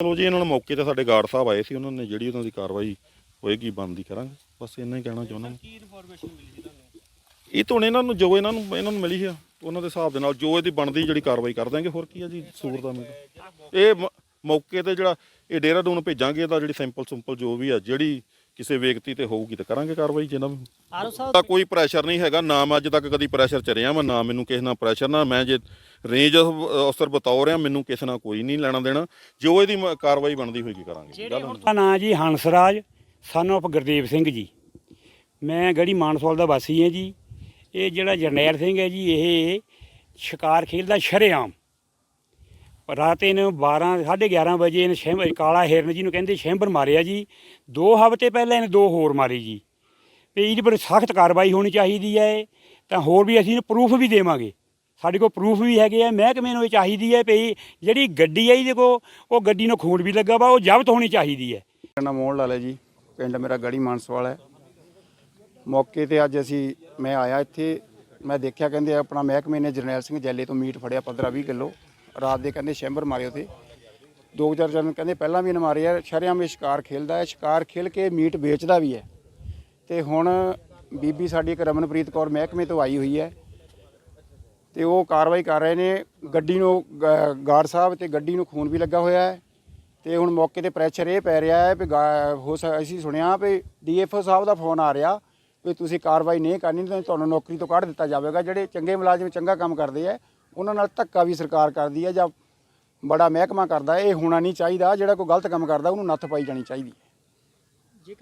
ਚਲੋ ਜੀ ਇਹਨਾਂ ਨੂੰ ਮੌਕੇ ਤੇ ਸਾਡੇ ਗਾਰਡ ਸਾਹਿਬ ਆਏ ਸੀ ਉਹਨਾਂ ਨੇ ਜਿਹੜੀ ਉਹਨਾਂ ਦੀ ਕਾਰਵਾਈ ਹੋਏਗੀ ਬੰਦੀ ਕਰਾਂਗੇ। ਬਸ ਇੰਨਾ ਹੀ ਕਹਿਣਾ ਚਾਹੁੰਦਾ ਕੀ ਇਨਫੋਰਮੇਸ਼ਨ ਮਿਲੀ ਸੀ ਤੁਹਾਨੂੰ? ਇਹ ਤੋਂ ਇਹਨਾਂ ਨੂੰ ਜੋ ਇਹਨਾਂ ਨੂੰ ਇਹਨਾਂ ਨੂੰ ਮਿਲੀ ਆ ਉਹਨਾਂ ਦੇ ਹਿਸਾਬ ਦੇ ਨਾਲ ਜੋ ਇਹਦੀ ਬਣਦੀ ਜਿਹੜੀ ਕਾਰਵਾਈ ਕਰ ਦਾਂਗੇ ਹੋਰ ਕੀ ਆ ਜੀ ਸੂਰ ਦਾ ਮੇਰਾ ਇਹ ਮ- ਮੌਕੇ ਤੇ ਜਿਹੜਾ ਇਹ ਡੇਰਾਡੂਨ ਭੇਜਾਂਗੇ ਇਹਦਾ ਜਿਹੜੀ ਸੈਂਪਲ ਸਿੰਪਲ ਜੋ ਵੀ ਆ ਜਿਹੜੀ ਕਿਸੇ ਵਿਅਕਤੀ ਤੇ ਹੋਊਗੀ ਤੇ ਕਰਾਂਗੇ ਕਾਰਵਾਈ ਆਰੋ ਸਾਹਿਬ ਤਾਂ ਕੋਈ ਪ੍ਰੈਸ਼ਰ ਨਹੀਂ ਹੈਗਾ ਨਾ ਮੈਂ ਅੱਜ ਤੱਕ ਕਦੀ ਪ੍ਰੈਸ਼ਰ ਚ ਰਿਹਾ ਮੈਂ ਨਾ ਮੈਨੂੰ ਕਿਸੇ ਨਾਲ ਪ੍ਰੈਸ਼ਰ ਨਾ ਮੈਂ ਜੇ ਰੇਂਜ ਅਫਸਰ ਬਤੌਰ ਰਿਹਾ ਮੈਨੂੰ ਕਿਸੇ ਨਾਲ ਕੋਈ ਨਹੀਂ ਲੈਣਾ ਦੇਣਾ। ਜੋ ਇਹਦੀ ਮ- ਕਾਰਵਾਈ ਬਣਦੀ ਹੋਏਗੀ ਕਰਾਂਗੇ। ਗੱਲ ਮੇਰਾ ਨਾਂ ਜੀ ਹੰਸਰਾਜ ਸਨ of ਗੁਰਦੇਵ ਸਿੰਘ ਜੀ। ਮੈਂ ਗੜੀ ਮਾਨਸਵਾਲ ਦਾ ਵਾਸੀ ਹਾਂ ਜੀ। ਇਹ ਜਿਹੜਾ ਜਰਨੈਲ ਸਿੰਘ ਹੈ ਜੀ ਇਹ ਸ਼ਿਕਾਰ ਖੇਡਦਾ ਸ਼ਰੇਆਮ। ਰਾਤ ਇਹਨੂੰ 12 11:30 ਵਜੇ ਇਹਨੇ ਸ਼ੈਂਬ ਕਾਲਾ ਹਿਰਨ ਜੀ ਨੂੰ ਕਹਿੰਦੇ ਸ਼ੈਂਬਰ ਮਾਰਿਆ ਜੀ। ਦੋ ਹਫ਼ਤੇ ਪਹਿਲਾਂ ਇਹਨੇ ਦੋ ਹੋਰ ਮਾਰੇ ਜੀ। ਤੇ ਇਹਦੇ ਪਰ ਸਖਤ ਕਾਰਵਾਈ ਹੋਣੀ ਚਾਹੀਦੀ ਹੈ। ਤਾਂ ਹੋਰ ਵੀ ਅਸੀਂ ਇਹਨੂੰ ਪ੍ਰੂਫ ਵੀ ਦੇਵਾਂਗੇ। ਸਾਡੇ ਕੋਲ ਪ੍ਰੂਫ ਵੀ ਹੈਗੇ ਆ। ਮਹਿਕਮੇ ਨੂੰ ਇਹ ਚਾਹੀਦੀ ਹੈ ਭਈ ਜਿਹੜੀ ਗੱਡੀ ਹੈ ਇਹਦੇ ਕੋਲ, ਉਹ ਗੱਡੀ ਨੂੰ ਖੂਨ ਵੀ ਲੱਗਾ ਵਾ, ਉਹ ਜ਼ਬਤ ਹੋਣੀ ਚਾਹੀਦੀ ਹੈ। ਮੇਰਾ ਨਾਮ ਮੋਹਨ ਲਾਲ ਹੈ ਜੀ। ਪਿੰਡ ਮੇਰਾ ਗੜੀ ਮਾਨਸਵਾਲ ਹੈ। ਮੌਕੇ ਤੇ ਅੱਜ ਅਸੀਂ, ਮੈਂ ਆਇਆ ਇੱਥੇ। ਮੈਂ ਦੇਖਿਆ, ਕਹਿੰਦੇ ਆਪਣਾ ਮਹਿਕਮੇ ਨੇ ਜਰਨੈਲ ਸਿੰਘ ਜੈਲੇ ਤੋਂ ਮੀਟ ਫੜਿਆ 15 20 ਕਿਲੋ। ਰਾਤ ਦੇ ਕਹਿੰਦੇ ਸ਼ੈਂਬਰ ਮਾਰੇ ਉਤੇ ਦੋ ਚਾਰ ਜਣ ਕਹਿੰਦੇ ਪਹਿਲਾਂ ਵੀ ਇਹਨੇ ਮਾਰੇ ਆ ਸ਼ਰੇਆਮ ਇਹ ਸ਼ਿਕਾਰ ਖੇਲਦਾ ਹੈ, ਸ਼ਿਕਾਰ ਖੇਲ ਕੇ ਮੀਟ ਵੇਚਦਾ ਵੀ ਹੈ। ਤੇ ਹੁਣ ਬੀਬੀ ਸਾਡੀ ਇੱਕ ਰਮਨਪ੍ਰੀਤ ਕੌਰ ਮਹਿਕਮੇ ਤੋਂ ਆਈ ਹੋਈ ਹੈ। ਤੇ ਉਹ ਕਾਰਵਾਈ ਕਰ ਰਹੇ ਨੇ। ਗੱਡੀ ਨੂੰ, ਗ- ਗਾਰਡ ਸਾਹਿਬ ਤੇ ਗੱਡੀ ਨੂੰ ਖੂਨ ਵੀ ਲੱਗਾ ਹੋਇਆ ਹੈ। ਤੇ ਹੁਣ ਮੌਕੇ ਤੇ ਪ੍ਰੈਸ਼ਰ ਇਹ ਪੈ ਰਿਹਾ ਹੈ ਵੀ ਗਾ- ਹੋ ਸਕ- ਅਸੀਂ ਸੁਣਿਆ ਵੀ ਡੀਐਫਓ ਸਾਹਿਬ ਦਾ ਫੋਨ ਆ ਰਿਹਾ ਵੀ ਤੁਸੀਂ ਕਾਰਵਾਈ ਨਹੀਂ ਕਰਨੀ, ਤਾਂ ਤੁਹਾਨੂੰ ਨੌਕਰੀ ਤੋਂ ਕੱਢ ਦਿੱਤਾ ਜਾਵੇਗਾ। ਜਿਹੜੇ ਚੰਗੇ ਮੁਲਾਜ਼ਮ ਚੰਗਾ ਕੰਮ ਕਰਦੇ ਆ ਉਹਨਾਂ ਨਾਲ ਧੱਕਾ ਵੀ ਸਰਕਾਰ ਕਰਦੀ ਹੈ ਜਾਂ ਬੜਾ ਮਹਿਕਮਾ ਕਰਦਾ, ਇਹ ਹੋਣਾ ਨਹੀਂ ਚਾਹੀਦਾ, ਜਿਹੜਾ ਕੋਈ ਗਲਤ ਕੰਮ ਕਰਦਾ, ਉਹਨੂੰ ਨੱਥ ਪਾਈ ਜਾਣੀ ਚਾਹੀਦੀ ਹੈ।